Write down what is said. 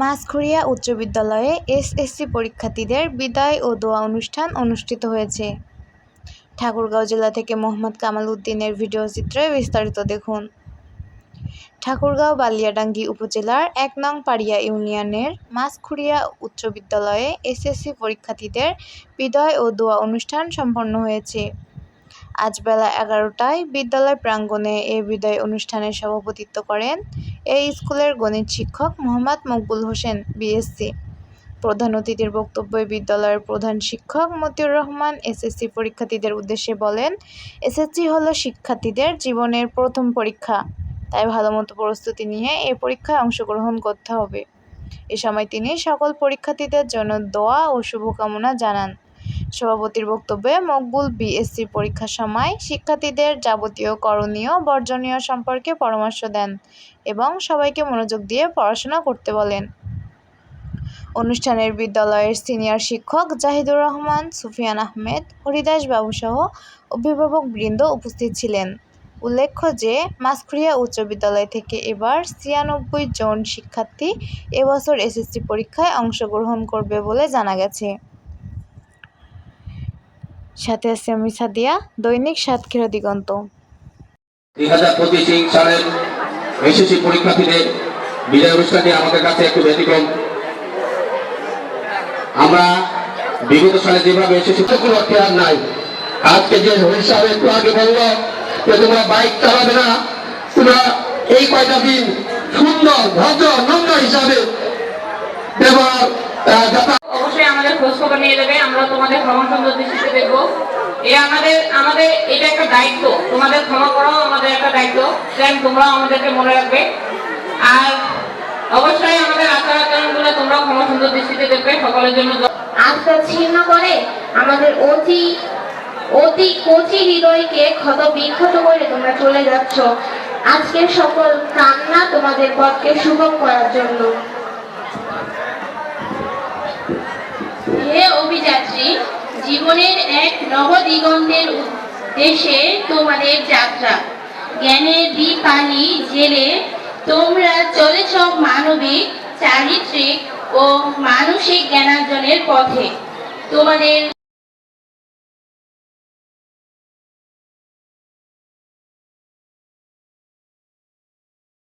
মাছখুড়িয়া উচ্চ বিদ্যালয়ে এসএসসি পরীক্ষার্থীদের বিদায় ও দোয়া অনুষ্ঠান অনুষ্ঠিত হয়েছে। ঠাকুরগাঁও জেলা থেকে মোহাম্মদ কামাল উদ্দিনের ভিডিও চিত্রে বিস্তারিত দেখুন। ঠাকুরগাঁও বালিয়াডাঙ্গি উপজেলার এক নং পাড়িয়া ইউনিয়নের মাছখুড়িয়া উচ্চ বিদ্যালয়ে এসএসসি পরীক্ষার্থীদের বিদায় ও দোয়া অনুষ্ঠান সম্পন্ন হয়েছে। আজ বেলা এগারোটায় বিদ্যালয় প্রাঙ্গণে এ বিদায় অনুষ্ঠানের সভাপতিত্ব করেন এই স্কুলের গণিত শিক্ষক মোহাম্মদ মকবুল হোসেন বিএসসি প্রধান অতিথির বক্তব্যে বিদ্যালয়ের প্রধান শিক্ষক মতিউর রহমান এসএসসি পরীক্ষার্থীদের উদ্দেশ্যে বলেন এসএসসি হলো শিক্ষার্থীদের জীবনের প্রথম পরীক্ষা। তাই ভালোমতো প্রস্তুতি নিয়ে এই পরীক্ষায় অংশগ্রহণ করতে হবে। এ সময় তিনি সকল পরীক্ষার্থীদের জন্য দোয়া ও শুভকামনা জানান। সভাপতির বক্তব্যে মকবুল বিএসসি পরীক্ষার সময় শিক্ষার্থীদের যাবতীয় করণীয়, বর্জনীয় সম্পর্কে পরামর্শ দেন এবং সবাইকে মনোযোগ দিয়ে পড়াশোনা করতে বলেন। অনুষ্ঠানের বিদ্যালয়ের সিনিয়র শিক্ষক জাহিদুর রহমান, সুফিয়ান আহমেদ, হরিদাস বাবুসহ অভিভাবক বৃন্দ উপস্থিত ছিলেন। উল্লেখ্য যে মাছখুড়িয়া উচ্চ বিদ্যালয় থেকে এবার ছিয়ানব্বই জন শিক্ষার্থী এবছর এসএসসি পরীক্ষায় অংশগ্রহণ করবে বলে জানা গেছে। সাথে আছে আমি সাদিয়া, দৈনিক সাতক্ষীরা দিগন্ত। এসএসসি পরীক্ষার্থীদের বিজয় অনুষ্ঠানটি আমাদের কাছে একটু ব্যতিক্রম। আমরা বিগত সালে যেভাবে নাই। আজকে যে হিসাব একটু আগে যে তোমরা বাইক চালাবে না, তোমরা এই কয়টা দিন সুন্দর, ভদ্র, নম্র হিসাবে ব্যবহার অবশ্যই আমাদের খোঁজ খবর নিয়ে দেবে আমরা তোমাদের ভ্রমণ সুন্দর দৃষ্টিতে দেখব। আমাদের আমাদের এটা একটা দায়িত্ব। তোমাদের ক্ষমা আমাদের একটা দায়িত্ব। তোমরাও আমাদেরকে মনে রাখবে। আর অবশ্যই ক্ষমা দৃষ্টিতে দেখবে। সকলের জন্য ছিন্ন করে আমাদের অতি অতি হৃদয়কে ক্ষত বিক্ষত করে তোমরা চলে যাচ্ছ। আজকের সকল কান্না তোমাদের পথকে সুগম করার জন্য। জীবনের এক নবদিগন্তের উদ্দেশ্যে তোমাদের যাত্রা। জ্ঞানের দীপালি জেলে তোমরা চলেছ মানবিক, চারিত্রিক ও মানসিক জ্ঞানার্জনের পথে। তোমাদের